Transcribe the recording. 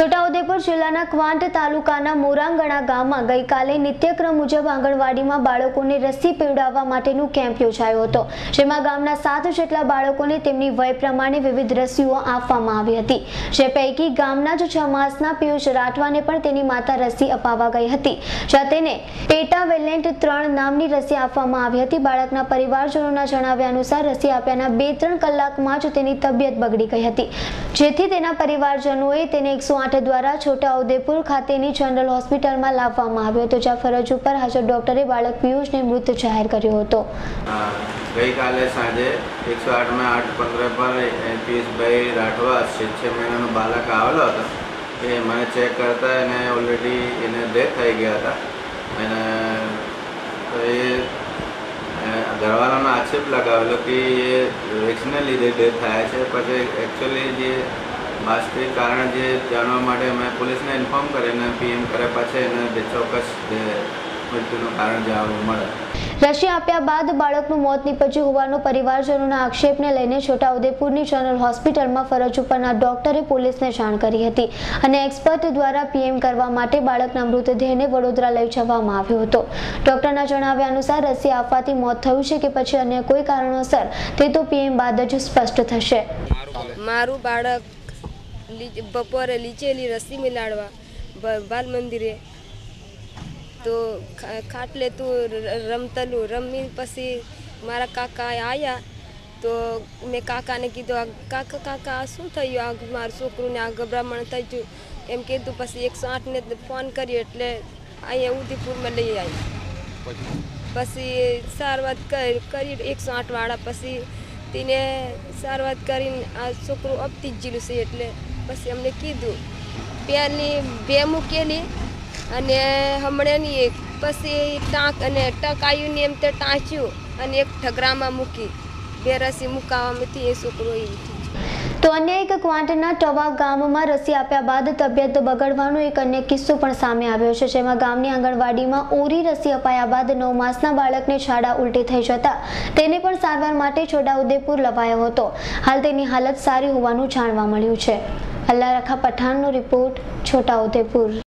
છોટાઉદેપુર જિલ્લાના ક્વાંટ તાલુકાના મોરાંગણા ગામમાં ગઈકાલે નિત્યક્રમ મુજબ આંગણવાડીમાં બાળકોને રસી પીવડાવવા માટેનું કેમ્પ યોજાયો હતો, જેમાં ગામના સાત જેટલા બાળકોને તેમની વય પ્રમાણે વિવિધ રસીઓ આપવામાં આવી હતી. જે પૈકી ગામના જ છ માસના પિયુષ રાઠવાને પણ તેની માતા રસી અપાવવા ગઈ હતી. જ્યાં તેને પેટાવેલેન્ટ ત્રણ નામની રસી આપવામાં આવી હતી. બાળકના પરિવારજનોના જણાવ્યા અનુસાર રસી આપ્યાના બે ત્રણ કલાકમાં જ તેની તબિયત બગડી ગઈ હતી. જેથી તેના પરિવારજનોએ તેને એકસો આઠ દ્વારા છોટાઉદેપુર ખાતેની જનરલ હોસ્પિટલમાં લાવવામાં આવ્યો હતો, જ્યાં ફરજ ઉપર હાજર ડોક્ટરે બાળક પિયુષને મૃત જાહેર કર્યો હતો. ગઈકાલે સાંજે એકસો આઠમાં આઠ પંદર પર પિયુષભાઈ રાઠવા છે મહિનાનો બાળક આવેલો હતો. એ મને ચેક કરતા એને ઓલરેડી એને ડેથ થઈ ગયા હતા. અને એ ઘરવાળાનો આક્ષેપ લગાવેલો કે એ વેક્સિનને લીધે ડેથ થયા છે. પછી એકચ્યુઅલી જે વાસ્તવિક કારણ જે જાણવા માટે અમે પોલીસને ઇન્ફોર્મ કરીને પીએમ કર્યા પછી એને જે ચોક્કસ મૃત્યુનું કારણ જાણવા મળે. રસી આપ્યા બાદ બાળકનું મોત નીપજ્યું હોવાનો પરિવારજનોના આક્ષેપને લઈને છોટાઉદેપુરની જનરલ હોસ્પિટલમાં ફરજ ઉપરના ડોક્ટરે પોલીસને જાણ કરી હતી અને એક્સપર્ટ દ્વારા પીએમ કરવા માટે બાળકના મૃતદેહને વડોદરા લઈ જવામાં આવ્યો હતો. ડોક્ટરના જણાવ્યા અનુસાર રસી આપવાથી મોત થયું છે કે પછી અન્ય કોઈ કારણોસર તે તો પીએમ બાદ જ સ્પષ્ટ થશે. મારું બાળક બપોરે લીચેલી રસી મિલાડવા બાલ મંદિરે. તો ખાટલે તું રમતલું રમી પછી મારા કાકા આવ્યા તો મેં કાકાને કીધું કાકા કાકા, આ શું થયું? આ મારું છોકરુંને આ ગભરામણ થઈ ગયું. એમ કીધું, પછી એકસો આઠને ફોન કર્યો એટલે અહીંયા ઉદયપુરમાં લઈ આવી. પછી સારવાર કરી કરી એકસો આઠવાળા. પછી તેને સારવાર કરીને આ છોકરું અપતી જ જીલું છે એટલે પછી અમને કીધું પહેલી બે મૂકેલી અને હમણાંની એક. પછી ટાંક અને ટક આવ્યું ને એમ તે ટાંચ્યું અને એક ઠગરામાં મૂકી. બે રસી મૂકાવવામાંથી એ છોકરો એ તો અન્ય એક ક્વાંટના ટવા ગામમાં રસી આપ્યા બાદ તબિયત બગડવાનો એક અન્ય કિસ્સો પણ સામે આવ્યો છે, જેમાં ગામની આંગણવાડીમાં ઓરી રસી અપાયા બાદ નવ માસના બાળકને શાળા ઉલટી થઈ જતા તેને પણ સારવાર માટે છોટાઉદેપુર લવાયો હતો. હાલ તેની હાલત સારી હોવાનું જાણવા મળ્યું છે. અલ્લાહ રખા પઠાણનો રિપોર્ટ છોટાઉદેપુર